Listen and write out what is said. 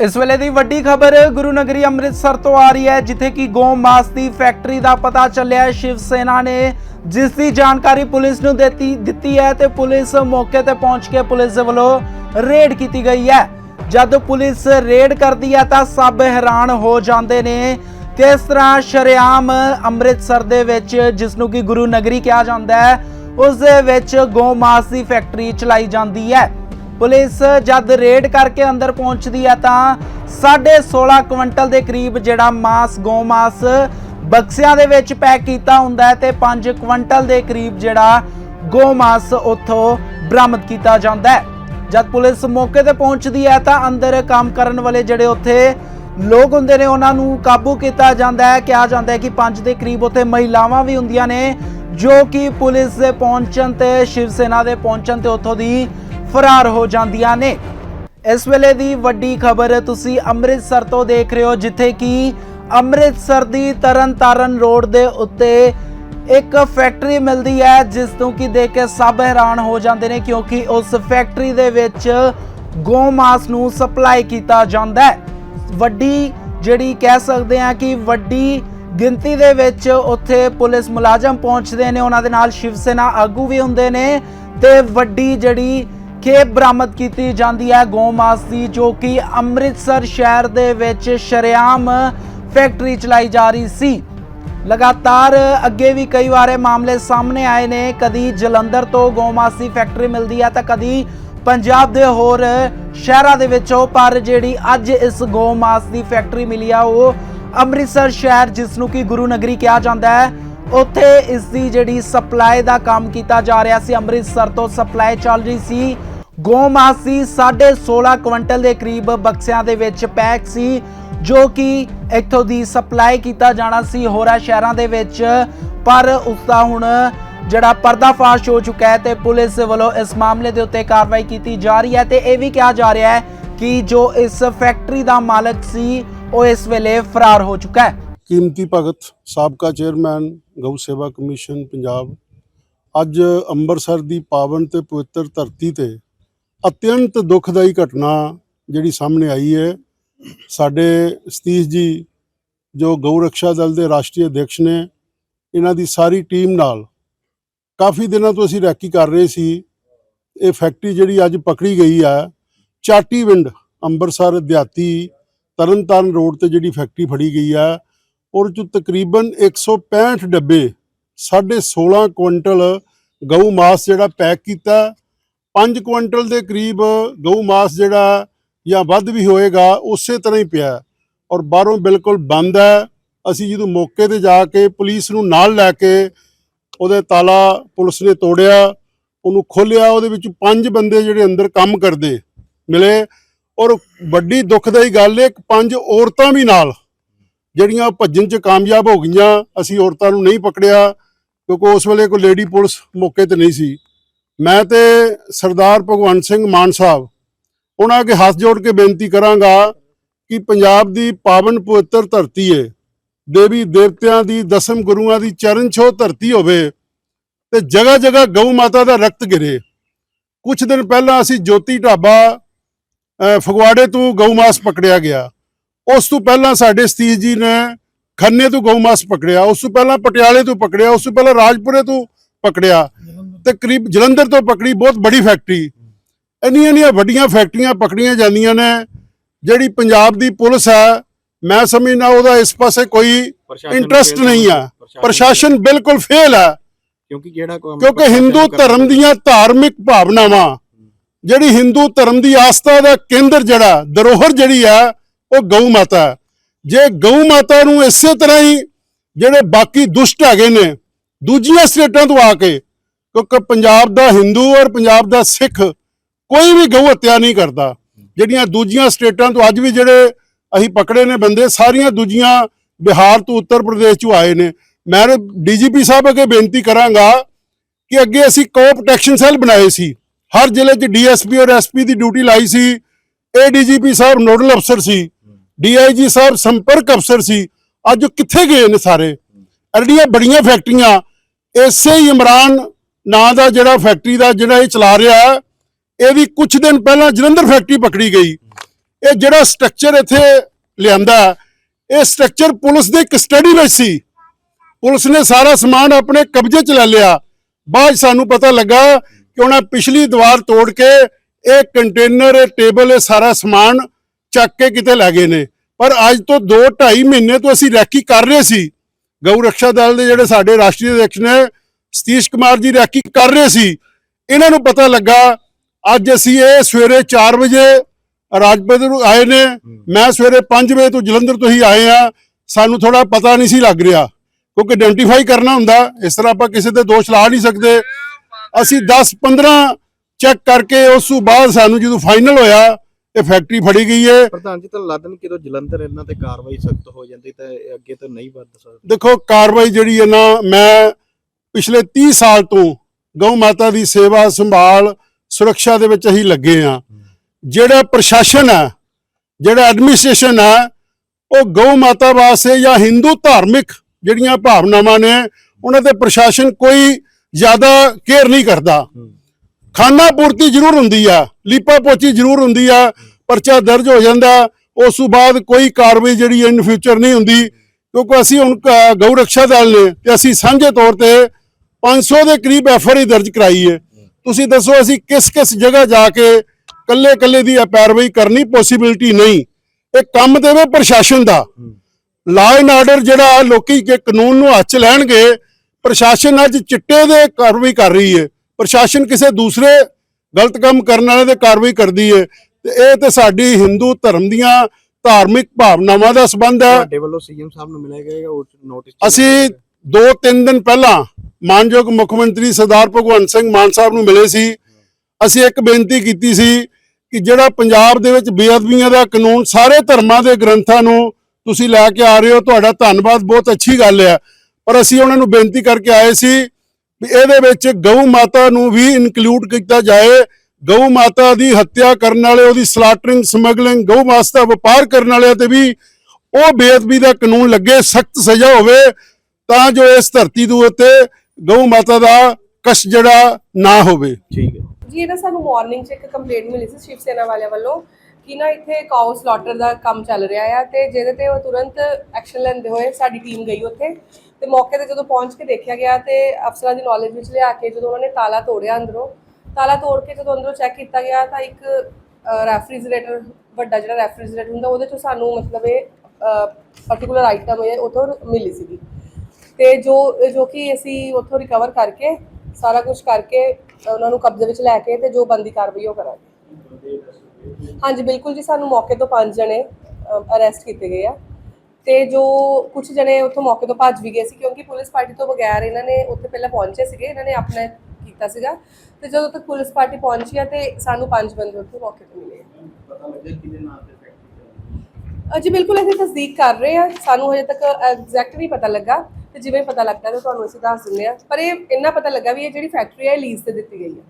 ਇਸ ਵੇਲੇ ਦੀ ਵੱਡੀ ਖਬਰ ਗੁਰੂ ਨਗਰੀ ਅੰਮ੍ਰਿਤਸਰ ਤੋਂ ਆ ਰਹੀ ਹੈ, ਜਿੱਥੇ ਕਿ ਗੋ ਮਾਸ ਦੀ ਫੈਕਟਰੀ ਦਾ ਪਤਾ ਚੱਲਿਆ ਸ਼ਿਵ ਸੈਨਾ ਨੇ ਜਿਸ ਦੀ ਜਾਣਕਾਰੀ ਪੁਲਿਸ ਨੂੰ ਦਿੱਤੀ ਦਿੱਤੀ ਹੈ ਤੇ ਪੁਲਿਸ ਮੌਕੇ ਤੇ ਪਹੁੰਚ ਕੇ ਪੁਲਿਸ ਦੇ ਵੱਲੋਂ ਰੇਡ ਕੀਤੀ ਗਈ ਹੈ। ਜਦ ਪੁਲਿਸ ਰੇਡ ਕਰਦੀ ਹੈ ਤਾਂ ਸਭ ਹੈਰਾਨ ਹੋ ਜਾਂਦੇ ਨੇ ਕਿਸ ਤਰ੍ਹਾਂ ਸ਼ਰੇਆਮ ਅੰਮ੍ਰਿਤਸਰ ਦੇ ਵਿੱਚ, ਜਿਸ ਨੂੰ ਕਿ ਗੁਰੂ ਨਗਰੀ ਕਿਹਾ ਜਾਂਦਾ ਹੈ, ਉਸ ਦੇ ਵਿੱਚ ਗੋ ਮਾਸ ਦੀ ਫੈਕਟਰੀ ਚਲਾਈ ਜਾਂਦੀ ਹੈ। ਪੁਲਿਸ ਜਦ ਰੇਡ ਕਰਕੇ ਅੰਦਰ ਪਹੁੰਚਦੀ ਹੈ ਤਾਂ 16.5 ਕੁਇੰਟਲ ਦੇ ਕਰੀਬ ਜਿਹੜਾ ਮਾਸ ਗੋ ਬਕਸਿਆਂ ਦੇ ਵਿੱਚ ਪੈਕ ਕੀਤਾ ਹੁੰਦਾ ਹੈ ਤੇ 5 ਕੁਇੰਟਲ ਦੇ ਕਰੀਬ ਜਿਹੜਾ ਗੋ ਮਾਸ ਉੱਥੋਂ ਬਰਾਮਦ ਕੀਤਾ ਜਾਂਦਾ ਹੈ। ਜਦ ਪੁਲਿਸ ਮੌਕੇ ਤੇ ਪਹੁੰਚਦੀ ਹੈ ਤਾਂ ਅੰਦਰ ਕੰਮ ਕਰਨ ਵਾਲੇ ਜਿਹੜੇ ਉੱਥੇ ਲੋਕ ਹੁੰਦੇ ਨੇ, ਉਹਨਾਂ ਨੂੰ ਕਾਬੂ ਕੀਤਾ ਜਾਂਦਾ ਹੈ। ਕਿਹਾ ਜਾਂਦਾ ਹੈ ਕਿ 5 ਦੇ ਕਰੀਬ ਉੱਥੇ ਮਹਿਲਾਵਾਂ ਵੀ ਹੁੰਦੀਆਂ ਨੇ, ਜੋ ਕਿ ਪੁਲਿਸ ਦੇ ਪਹੁੰਚਣ ਤੇ ਸ਼ਿਵ ਸੈਨਾ ਦੇ ਪਹੁੰਚਣ ਤੇ ਉੱਥੋਂ ਦੀ ਫਰਾਰ ਹੋ ਜਾਂਦੀਆਂ ਨੇ। ਇਸ ਵੇਲੇ ਦੀ ਵੱਡੀ ਖਬਰ ਤੁਸੀਂ ਅੰਮ੍ਰਿਤਸਰ ਤੋਂ ਦੇਖ ਰਹੇ ਹੋ, ਜਿੱਥੇ ਕਿ ਅੰਮ੍ਰਿਤਸਰ ਦੀ ਤਰਨਤਾਰਨ ਰੋਡ ਦੇ ਉੱਤੇ ਇੱਕ ਫੈਕਟਰੀ ਮਿਲਦੀ ਹੈ, ਜਿਸ ਨੂੰ ਕਿ ਦੇਖ ਕੇ ਸਭ ਹੈਰਾਨ ਹੋ ਜਾਂਦੇ ਨੇ, ਕਿਉਂਕਿ ਉਸ ਫੈਕਟਰੀ ਦੇ ਵਿੱਚ ਗੋ ਮਾਸ ਨੂੰ ਸਪਲਾਈ ਕੀਤਾ ਜਾਂਦਾ ਹੈ। ਵੱਡੀ ਜਿਹੜੀ ਕਹਿ ਸਕਦੇ ਆ ਕਿ ਵੱਡੀ ਗਿਣਤੀ ਦੇ ਵਿੱਚ ਉੱਥੇ ਪੁਲਿਸ ਮੁਲਾਜ਼ਮ ਪਹੁੰਚਦੇ ਨੇ, ਉਹਨਾਂ ਦੇ ਨਾਲ ਸ਼ਿਵ ਸੈਨਾ ਆਗੂ ਵੀ ਹੁੰਦੇ ਨੇ ਤੇ ਵੱਡੀ ਜਿਹੜੀ ਖੇਪ ਬਰਾਮਦ ਕੀਤੀ ਜਾਂਦੀ ਹੈ ਗੋ ਮਾਸ ਦੀ, ਜੋ ਕਿ ਅੰਮ੍ਰਿਤਸਰ ਸ਼ਹਿਰ ਦੇ ਵਿੱਚ ਸ਼ਰੇਆਮ ਫੈਕਟਰੀ ਚਲਾਈ ਜਾ ਰਹੀ ਸੀ। ਲਗਾਤਾਰ ਅੱਗੇ ਵੀ ਕਈ ਵਾਰ ਮਾਮਲੇ ਸਾਹਮਣੇ ਆਏ ਨੇ। ਕਦੀ ਜਲੰਧਰ ਤੋਂ ਗੋਮਾਸ ਦੀ ਫੈਕਟਰੀ ਮਿਲਦੀ ਹੈ ਤਾਂ ਕਦੀ ਪੰਜਾਬ ਦੇ ਹੋਰ ਸ਼ਹਿਰਾਂ ਦੇ ਵਿੱਚੋਂ, ਪਰ ਜਿਹੜੀ ਅੱਜ ਇਸ ਗੋਮਾਸ ਦੀ ਫੈਕਟਰੀ ਮਿਲੀ ਆ, ਉਹ ਅੰਮ੍ਰਿਤਸਰ ਸ਼ਹਿਰ, ਜਿਸ ਨੂੰ ਕਿ ਗੁਰੂ ਨਗਰੀ ਕਿਹਾ ਜਾਂਦਾ ਹੈ, ਉੱਥੇ ਇਸ ਦੀ ਜਿਹੜੀ ਸਪਲਾਈ ਦਾ ਕੰਮ ਕੀਤਾ ਜਾ ਰਿਹਾ ਸੀ। ਅੰਮ੍ਰਿਤਸਰ ਤੋਂ ਸਪਲਾਈ ਚੱਲ ਰਹੀ ਸੀ। ਗੋਮਾਸ ਦੀ 16.5 ਕੁਇੰਟਲ ਦੇ ਕਰੀਬ ਬਕਸਿਆਂ ਦੇ ਵਿੱਚ ਪੈਕ ਸੀ, ਜੋ ਕਿ ਇੱਥੋਂ ਦੀ ਸਪਲਾਈ ਕੀਤਾ ਜਾਣਾ ਸੀ ਹੋਰਾਂ ਸ਼ਹਿਰਾਂ ਦੇ ਵਿੱਚ। ਪਰ ਉਸ ਦਾ ਹੁਣ ਜਿਹੜਾ ਪਰਦਾਫਾਸ਼ ਹੋ ਚੁੱਕਾ ਹੈ ਤੇ ਪੁਲਿਸ ਵੱਲੋਂ ਇਸ ਮਾਮਲੇ ਦੇ ਉੱਤੇ ਕਾਰਵਾਈ ਕੀਤੀ ਜਾ ਰਹੀ ਹੈ ਤੇ ਇਹ ਵੀ ਕਿਹਾ ਜਾ ਰਿਹਾ ਹੈ ਕਿ ਜੋ ਇਸ ਫੈਕਟਰੀ ਦਾ ਮਾਲਕ ਸੀ, ਉਹ ਇਸ ਵੇਲੇ ਫਰਾਰ ਹੋ ਚੁੱਕਾ ਹੈ। ਕੀਮਤੀ ਭਗਤ, ਸਾਬਕਾ ਚੇਅਰਮੈਨ, ਗਊ ਸੇਵਾ ਕਮਿਸ਼ਨ, ਪੰਜਾਬ। ਅੱਜ ਅੰਮ੍ਰਿਤਸਰ ਦੀ ਪਾਵਨ ਤੇ ਪਵਿੱਤਰ ਧਰਤੀ ਤੇ ਅਤਿਅੰਤ ਦੁਖਦਾਈ ਘਟਨਾ ਜਿਹੜੀ ਸਾਹਮਣੇ ਆਈ ਹੈ। ਸਾਡੇ ਸਤੀਸ਼ ਜੀ, ਜੋ ਗਊ ਰੱਖਿਆ ਦਲ ਦੇ ਰਾਸ਼ਟਰੀ ਅਧਿਕਸ਼ ਨੇ, ਇਹਨਾਂ ਦੀ ਸਾਰੀ ਟੀਮ ਨਾਲ ਕਾਫੀ ਦਿਨਾਂ ਤੋਂ ਅਸੀਂ ਰੈਕੀ ਕਰ ਰਹੇ ਸੀ। ਇਹ ਫੈਕਟਰੀ ਜਿਹੜੀ ਅੱਜ ਪਕੜੀ ਗਈ ਆ ਚਾਟੀਵਿੰਡ ਅੰਮ੍ਰਿਤਸਰ ਦਿਹਾਤੀ, ਤਰਨਤਾਰਨ ਰੋਡ ਤੇ ਜਿਹੜੀ ਫੈਕਟਰੀ ਫੜੀ ਗਈ ਆ ਔਰ ਚ ਤਕਰੀਬਨ 165 ਡੱਬੇ 16.5 ਕੁਇੰਟਲ ਗਊ ਮਾਸ ਜਿਹੜਾ ਪੈਕ ਕੀਤਾ 5 ਕੁਇੰਟਲ ਦੇ ਕਰੀਬ ਗਊ ਮਾਸ ਜਿਹੜਾ ਜਾਂ ਵੱਧ ਵੀ ਹੋਏਗਾ, ਉਸੇ ਤਰ੍ਹਾਂ ਹੀ ਪਿਆ ਔਰ ਬਾਹਰੋਂ ਬਿਲਕੁਲ ਬੰਦ ਹੈ। ਅਸੀਂ ਜਦੋਂ ਮੌਕੇ ਤੇ ਜਾ ਕੇ ਪੁਲਿਸ ਨੂੰ ਨਾਲ ਲੈ ਕੇ ਉਹਦੇ ਤਾਲਾ ਪੁਲਿਸ ਨੇ ਤੋੜਿਆ, ਉਹਨੂੰ ਖੋਲਿਆ ਉਹਦੇ ਵਿੱਚ ਪੰਜ ਬੰਦੇ ਜਿਹੜੇ ਅੰਦਰ ਕੰਮ ਕਰਦੇ ਮਿਲੇ ਔਰ ਵੱਡੀ ਦੁੱਖਦਾਈ ਗੱਲ ਹੈ ਕਿ ਪੰਜ ਔਰਤਾਂ ਵੀ ਨਾਲ ਜਿਹੜੀਆਂ ਭੱਜਣ 'ਚ ਕਾਮਯਾਬ ਹੋ ਗਈਆਂ, ਅਸੀਂ ਔਰਤਾਂ ਨੂੰ ਨਹੀਂ ਪਕੜਿਆ ਕਿਉਂਕਿ ਉਸ ਵੇਲੇ ਕੋਈ ਲੇਡੀ ਪੁਲਿਸ ਮੌਕੇ ਤੇ ਨਹੀਂ ਸੀ। ਮੈਂ ਤੇ ਸਰਦਾਰ ਭਗਵੰਤ ਸਿੰਘ ਮਾਨ ਸਾਹਿਬ ਉਹਨਾਂ ਅੱਗੇ ਹੱਥ ਜੋੜ ਕੇ ਬੇਨਤੀ ਕਰਾਂਗਾ ਕਿ ਪੰਜਾਬ ਦੀ ਪਾਵਨ ਪਵਿੱਤਰ ਧਰਤੀ ਏ, ਦੇਵੀ ਦੇਵਤਿਆਂ ਦੀ, ਦਸਮ ਗੁਰੂਆਂ ਦੀ ਚਰਨ ਛੋਹ ਧਰਤੀ ਹੋਵੇ ਤੇ ਜਗ੍ਹਾ ਜਗ੍ਹਾ ਗਊ ਮਾਤਾ ਦਾ ਰਕਤ ਗਿਰੇ। ਕੁਝ ਦਿਨ ਪਹਿਲਾਂ ਅਸੀਂ ਜੋਤੀ ਢਾਬਾ ਫਗਵਾੜੇ ਤੋਂ ਗਊ ਮਾਸ ਪਕੜਿਆ ਗਿਆ। ਉਸ ਤੋਂ ਪਹਿਲਾਂ ਸਾਡੇ ਸਤੀਸ਼ ਜੀ ਨੇ ਖੰਨੇ ਤੋਂ ਗਊ ਮਾਸ ਪਕੜਿਆ, ਉਸ ਤੋਂ ਪਹਿਲਾਂ ਪਟਿਆਲੇ ਤੋਂ ਪਕੜਿਆ, ਉਸ ਤੋਂ ਪਹਿਲਾਂ ਰਾਜਪੁਰੇ ਤੋਂ ਪਕੜਿਆ। ਤੇ ਕਰੀਬ ਜਲੰਧਰ ਤੋਂ ਪਕੜੀ ਬਹੁਤ ਬੜੀ ਫੈਕਟਰੀ। ਇੰਨੀਆਂ ਇੰਨੀਆਂ ਵੱਡੀਆਂ ਫੈਕਟਰੀਆਂ ਪਕੜੀਆਂ ਜਾਂਦੀਆਂ ਨੇ ਜਿਹੜੀ ਪੰਜਾਬ ਦੀ ਪੁਲਿਸ ਹੈ ਮੈਂ ਸਮਝਦਾ ਉਹਦਾ ਇਸ ਪਾਸੇ ਕੋਈ ਇੰਟਰਸਟ ਨਹੀਂ ਆ। ਪ੍ਰਸ਼ਾਸਨ ਬਿਲਕੁਲ ਫੇਲ ਹੈ। ਕਿਉਂਕਿ ਹਿੰਦੂ ਧਰਮ ਦੀਆਂ ਧਾਰਮਿਕ ਭਾਵਨਾਵਾਂ ਜਿਹੜੀ ਹਿੰਦੂ ਧਰਮ ਦੀ ਆਸਥਾ ਦਾ ਕੇਂਦਰ ਜਿਹੜਾ ਧਰੋਹਰ ਜਿਹੜੀ ਆ ਉਹ ਗਊ ਮਾਤਾ। ਜੇ ਗਊ ਮਾਤਾ ਨੂੰ ਇਸੇ ਤਰ੍ਹਾਂ ਹੀ ਜਿਹੜੇ ਬਾਕੀ ਦੁਸ਼ਟ ਹੈਗੇ ਨੇ ਦੂਜੀਆਂ ਸਟੇਟਾਂ ਤੋਂ ਆ ਕੇ ਕਿਉਂਕਿ ਪੰਜਾਬ ਦਾ ਹਿੰਦੂ ਔਰ ਪੰਜਾਬ ਦਾ ਸਿੱਖ ਕੋਈ ਵੀ ਗਊ ਹੱਤਿਆ ਨਹੀਂ ਕਰਦਾ। ਜਿਹੜੀਆਂ ਦੂਜੀਆਂ ਸਟੇਟਾਂ ਤੋਂ ਅੱਜ ਵੀ ਜਿਹੜੇ ਅਸੀਂ ਪਕੜੇ ਨੇ ਬੰਦੇ, ਸਾਰੀਆਂ ਦੂਜੀਆਂ ਬਿਹਾਰ ਤੋਂ ਉੱਤਰ ਪ੍ਰਦੇਸ਼ ਚੋਂ ਆਏ ਨੇ। ਮੈਂ ਡੀਜੀਪੀ ਸਾਹਿਬ ਅੱਗੇ ਬੇਨਤੀ ਕਰਾਂਗਾ ਕਿ ਅੱਗੇ ਅਸੀਂ ਕੋ, ਪ੍ਰੋਟੈਕਸ਼ਨ ਸੈੱਲ ਬਣਾਏ ਸੀ। ਹਰ ਜ਼ਿਲ੍ਹੇ 'ਚ ਡੀਐਸਪੀ ਔਰ ਐਸਪੀ ਦੀ ਡਿਊਟੀ ਲਾਈ ਸੀ। ਏਡੀਜੀਪੀ ਸਾਹਿਬ ਨੋਡਲ ਅਫਸਰ ਸੀ। ਡੀਆਈਜੀ ਸਾਹਿਬ ਸੰਪਰਕ ਅਫਸਰ ਸੀ। ਅੱਜ ਕਿੱਥੇ ਗਏ ਨੇ ਸਾਰੇ? ਐਡੀਆਂ ਬੜੀਆਂ ਫੈਕਟਰੀਆਂ, ਇਸੇ ਹੀ ਇਮਰਾਨ ਨਾਂ ਦਾ ਜਿਹੜਾ ਫੈਕਟਰੀ ਦਾ ਜਿਹੜਾ ਇਹ ਚਲਾ ਰਿਹਾ ਹੈ, ਇਹਦੀ ਕੁਝ ਦਿਨ ਪਹਿਲਾਂ ਜਲੰਧਰ ਫੈਕਟਰੀ ਪਕੜੀ ਗਈ। ਇਹ ਜਿਹੜਾ ਸਟਰਕਚਰ ਇੱਥੇ ਲਿਆਂਦਾ ਇਹ ਸਟਰਕਚਰ ਪੁਲਿਸ ਦੇ ਕਸਟਡੀ ਵਿੱਚ ਸੀ। ਪੁਲਿਸ ਨੇ ਸਾਰਾ ਸਮਾਨ ਆਪਣੇ ਕਬਜ਼ੇ 'ਚ ਲੈ ਲਿਆ। ਬਾਅਦ 'ਚ ਸਾਨੂੰ ਪਤਾ ਲੱਗਾ ਕਿ ਉਹਨਾਂ ਪਿਛਲੀ ਦੀਵਾਰ ਤੋੜ ਕੇ ਇਹ ਕੰਟੇਨਰ ਇਹ ਟੇਬਲ ਇਹ ਸਾਰਾ ਸਮਾਨ ਚੱਕ ਕੇ ਕਿਤੇ ਲੈ ਗਏ ਨੇ। ਪਰ ਅੱਜ ਤੋਂ 2 2.5 ਮਹੀਨੇ ਤੋਂ ਅਸੀਂ ਰੈਕੀ ਕਰ ਰਹੇ ਸੀ। ਗਊ ਰੱਖਿਆ ਦਲ ਦੇ ਜਿਹੜੇ ਸਾਡੇ ਰਾਸ਼ਟਰੀ ਅਧਿਕਸ਼ ਨੇ ਸਤੀਸ਼ ਕੁਮਾਰ ਜੀ ਰੈਕੀ ਕਰ ਰਹੇ ਸੀ। ਇਹਨਾਂ ਨੂੰ ਪਤਾ ਲੱਗਾ ਅੱਜ ਅਸੀਂ ਇਹ ਸਵੇਰੇ 4 ਵਜੇ ਰਾਜਪੁਰ ਨੂੰ ਆਏ ਨੇ। ਮੈਂ ਸਵੇਰੇ 5 ਵਜੇ ਤੋਂ ਜਲੰਧਰ ਤੋਂ ਹੀ ਆਏ ਆ ਸਾਨੂੰ ਥੋੜਾ ਪਤਾ ਨਹੀਂ ਸੀ ਲੱਗ ਰਿਹਾ ਕਿਉਂਕਿ ਆਇਡੈਂਟੀਫਾਈ ਕਰਨਾ ਹੁੰਦਾ। ਇਸ ਤਰ੍ਹਾਂ ਆਪਾਂ ਕਿਸੇ ਤੇ ਦੋਸ਼ ਲਾ ਨਹੀਂ ਸਕਦੇ। ਅਸੀਂ 10 15 ਚੈੱਕ ਕਰਕੇ ਉਸ ਤੋਂ ਬਾਅਦ ਸਾਨੂੰ ਜਦੋਂ ਫਾਈਨਲ ਹੋਇਆ ਇਹ ਫੈਕਟਰੀ ਫੜੀ ਗਈ ਹੈ। ਪ੍ਰਧਾਨ ਜੀ ਤਾਂ ਲੱਗਦਾ ਕਿਦੋਂ ਜਲੰਧਰ ਇਹਨਾਂ ਤੇ ਕਾਰਵਾਈ ਸਖਤ ਹੋ ਜਾਂਦੀ ਤਾਂ ਅੱਗੇ ਤੋਂ ਨਹੀਂ ਵੱਧ ਸਕਦਾ? ਦੇਖੋ ਕਾਰਵਾਈ ਜਿਹੜੀ ਹੈ ਨਾ ਮੈਂ ਪਿਛਲੇ 30 ਸਾਲ ਤੋਂ ਗਊ ਮਾਤਾ ਦੀ ਸੇਵਾ ਸੰਭਾਲ, ਸੁਰੱਖਿਆ ਦੇ ਵਿੱਚ ਅਸੀਂ ਲੱਗੇ ਆ ਜਿਹੜਾ ਪ੍ਰਸ਼ਾਸਨ ਹੈ, ਜਿਹੜਾ ਐਡਮਿਨਿਸਟ੍ਰੇਸ਼ਨ ਹੈ, ਉਹ ਗਊ ਮਾਤਾ ਵਾਸਤੇ ਜਾਂ ਹਿੰਦੂ ਧਾਰਮਿਕ ਜਿਹੜੀਆਂ ਭਾਵਨਾਵਾਂ ਨੇ, ਉਹਨਾਂ ਤੇ ਪ੍ਰਸ਼ਾਸਨ ਕੋਈ ਜ਼ਿਆਦਾ ਕੇਅਰ ਨਹੀਂ ਕਰਦਾ। ਖਾਨਾ ਪੂਰਤੀ ਜ਼ਰੂਰ ਹੁੰਦੀ ਆ, ਲੀਪਾ ਪੋਚੀ ਜ਼ਰੂਰ ਹੁੰਦੀ ਆ, ਪਰਚਾ ਦਰਜ ਹੋ ਜਾਂਦਾ, ਉਸ ਤੋਂ ਬਾਅਦ ਕੋਈ ਕਾਰਵਾਈ ਜਿਹੜੀ ਇਨ ਫਿਊਚਰ ਨਹੀਂ ਹੁੰਦੀ, ਕਿਉਂਕਿ ਅਸੀਂ ਹੁਣ ਗਊ ਰੱਖਿਆ ਦਲ ਨੇ ਤੇ ਅਸੀਂ ਸਾਂਝੇ ਤੌਰ ਤੇ 500 ਦੇ ਕਰੀਬ ਐਫਆਈ ਦਰਜ ਕਰਾਈ ਹੈ। ਤੁਸੀਂ ਦੱਸੋ ਅਸੀਂ ਕਿਸ ਕਿਸ ਜਗ੍ਹਾ ਜਾ ਕੇ ਕੱਲੇ ਕੱਲੇ ਦੀ ਪੈਰਵਾਈ ਕਰਨੀ ਪੋਸੀਬਿਲਿਟੀ ਨਹੀਂ। ਇਹ ਕੰਮ ਦੇਵੇ ਪ੍ਰਸ਼ਾਸਨ ਦਾ। ਲਾ ਐਂਡ ਆਰਡਰ ਜਿਹੜਾ ਲੋਕੀ ਕਿ ਕਾਨੂੰਨ ਨੂੰ ਹੱਥ ਲੈਣਗੇ ਪ੍ਰਸ਼ਾਸਨ ਅੱਜ ਚਿੱਟੇ ਦੇ ਕਾਰਵਾਈ ਕਰ ਰਹੀ ਹੈ। ਪ੍ਰਸ਼ਾਸਨ ਕਿਸੇ ਦੂਸਰੇ ਗਲਤ ਕੰਮ ਕਰਨ ਵਾਲੇ ਦੇ ਕਾਰਵਾਈ ਕਰਦੀ ਹੈ। ਤੇ ਇਹ ਤੇ ਸਾਡੀ ਹਿੰਦੂ ਧਰਮ ਦੀਆਂ ਧਾਰਮਿਕ ਭਾਵਨਾਵਾਂ ਦਾ ਸੰਬੰਧ ਹੈ। ਤੁਹਾਡੇ ਵੱਲੋਂ ਸੀਐਮ ਸਾਹਿਬ ਨੂੰ ਮਿਲਿਆ ਗਿਆ ਉਹ ਨੋਟਿਸ ਅਸੀਂ 2-3 ਦਿਨ ਪਹਿਲਾਂ ਮਾਨਯੋਗ ਮੁੱਖ ਮੰਤਰੀ ਸਰਦਾਰ ਭਗਵੰਤ ਸਿੰਘ ਮਾਨ ਸਾਹਿਬ ਨੂੰ ਮਿਲੇ ਸੀ। ਅਸੀਂ ਇੱਕ ਬੇਨਤੀ ਕੀਤੀ ਸੀ ਕਿ ਜਿਹੜਾ ਪੰਜਾਬ ਦੇ ਵਿੱਚ ਬੇਅਦਬੀਆਂ ਦਾ ਕਾਨੂੰਨ ਸਾਰੇ ਧਰਮਾਂ ਦੇ ਗ੍ਰੰਥਾਂ ਨੂੰ ਤੁਸੀਂ ਲੈ ਕੇ ਆ ਰਹੇ ਹੋ, ਤੁਹਾਡਾ ਧੰਨਵਾਦ, ਬਹੁਤ ਅੱਛੀ ਗੱਲ ਹੈ। ਪਰ ਅਸੀਂ ਉਹਨਾਂ ਨੂੰ ਬੇਨਤੀ ਕਰਕੇ ਆਏ ਸੀ ਵੀ ਇਹਦੇ ਵਿੱਚ ਗਊ ਮਾਤਾ ਨੂੰ ਵੀ ਇਨਕਲੂਡ ਕੀਤਾ ਜਾਏ। ਗਊ ਮਾਤਾ ਦੀ ਹੱਤਿਆ ਕਰਨ ਵਾਲੇ, ਉਹਦੀ ਸਲਾਟਰਿੰਗ ਸਮਗਲਿੰਗ ਗਊ ਮਾਸ ਦਾ ਵਪਾਰ ਕਰਨ ਵਾਲਿਆਂ ਤੇ ਵੀ ਉਹ ਬੇਅਦਬੀ ਦਾ ਕਾਨੂੰਨ ਲੱਗੇ, ਸਖਤ ਸਜ਼ਾ ਹੋਵੇ, ਤਾਂ ਜੋ ਇਸ ਧਰਤੀ ਦੇ ਉੱਤੇ ਗਊ ਮਾਤਾ ਦਾ ਕਸ਼ ਜਿਹੜਾ ਨਾ ਹੋਵੇ। ਠੀਕ ਹੈ। ਜੀ ਇਹ ਨਾ ਸਾਨੂੰ ਮਾਰਨਿੰਗ 'ਚ ਇੱਕ ਕੰਪਲੇਂਟ ਮਿਲੀ ਸੀ ਸ਼ਿਵ ਸੈਨਾ ਵਾਲਿਆਂ ਵੱਲੋਂ ਕਿ ਨਾ ਇੱਥੇ ਕਾਊ ਸਲਾਟਰ ਦਾ ਕੰਮ ਚੱਲ ਰਿਹਾ ਆ ਤੇ ਜਿਹਦੇ ਤੇ ਉਹ ਤੁਰੰਤ ਐਕਸ਼ਨ ਲੈਂਦੇ ਹੋਏ ਸਾਡੀ ਟੀਮ ਗਈ ਉੱਥੇ ਤੇ ਮੌਕੇ ਤੇ ਜਦੋਂ ਪਹੁੰਚ ਕੇ ਦੇਖਿਆ ਗਿਆ ਤੇ ਅਫਸਰਾਂ ਦੀ ਨੌਲੇਜ ਵਿੱਚ ਲਿਆ ਕੇ ਜਦੋਂ ਉਹਨਾਂ ਨੇ ਤਾਲਾ ਤੋੜਿਆ ਅੰਦਰੋਂ ਤਾਲਾ ਤੋੜ ਕੇ ਜਦੋਂ ਅੰਦਰੋਂ ਚੈੱਕ ਕੀਤਾ ਗਿਆ ਤਾਂ ਇੱਕ ਰੈਫਰੀਜਰੇਟਰ ਵੱਡਾ ਜਿਹੜਾ ਰੈਫਰੀਜਰੇਟਰ ਹੁੰਦਾ ਉਹਦੇ ਚੋਂ ਸਾਨੂੰ ਮਤਲਬ ਇਹ ਪਾਰਟਿਕੂਲਰ ਆਈਟਮ ਇਹ ਉਥੋਂ ਮਿਲੀ ਸੀਗੀ। ਤੇ ਜੋ ਜੋ ਕਿ ਅਸੀਂ ਉੱਥੋਂ ਰਿਕਵਰ ਕਰਕੇ ਸਾਰਾ ਕੁਝ ਕਰਕੇ ਉਹਨਾਂ ਨੂੰ ਕਬਜ਼ੇ ਵਿੱਚ ਲੈ ਕੇ ਤੇ ਜੋ ਬੰਦੀ ਕਾਰਵਾਈ ਉਹ ਕਰਾਂਗੇ। ਹਾਂਜੀ ਬਿਲਕੁਲ ਜੀ ਸਾਨੂੰ ਮੌਕੇ ਤੋਂ ਪੰਜ ਜਣੇ ਅਰੈਸਟ ਕੀਤੇ ਗਏ ਆ। ਤੇ ਜੋ ਕੁਝ ਜਣੇ ਉੱਥੋਂ ਮੌਕੇ ਤੋਂ ਭੱਜ ਵੀ ਗਏ ਸੀ ਕਿਉਂਕਿ ਪੁਲਿਸ ਪਾਰਟੀ ਤੋਂ ਬਗੈਰ ਇਹਨਾਂ ਨੇ ਉੱਥੇ ਪਹਿਲਾਂ ਪਹੁੰਚੇ ਸੀਗੇ ਇਹਨਾਂ ਨੇ ਆਪਣਾ ਕੀਤਾ ਸੀਗਾ। ਤੇ ਜਦੋਂ ਤੱਕ ਪੁਲਿਸ ਪਾਰਟੀ ਪਹੁੰਚੀ ਆ ਤੇ ਸਾਨੂੰ ਪੰਜ ਬੰਦੇ ਉੱਥੇ ਮੌਕੇ ਤੋਂ ਮਿਲੇ ਪਤਾ ਲੱਗਿਆ ਕਿਹਦੇ ਨਾਂ ਤੇ ਫੈਕਟਰੀ ਅਜੀ ਬਿਲਕੁਲ ਅਸੀਂ ਤਸਦੀਕ ਕਰ ਰਹੇ ਆ। ਸਾਨੂੰ ਹਜੇ ਤੱਕ ਐਗਜ਼ੈਕਟ ਨਹੀਂ ਪਤਾ ਲੱਗਾ। ਤੇ ਜਿਵੇਂ ਪਤਾ ਲੱਗਦਾ ਤਾਂ ਤੁਹਾਨੂੰ ਅਸੀਂ ਦੱਸ ਦਿੰਦੇ ਆ ਪਰ ਇਹ ਇੰਨਾ ਪਤਾ ਲੱਗਾ ਵੀ ਇਹ ਜਿਹੜੀ ਫੈਕਟਰੀ ਹੈ ਇਹ ਲੀਜ਼ ਤੇ ਦਿੱਤੀ ਗਈ ਹੈ।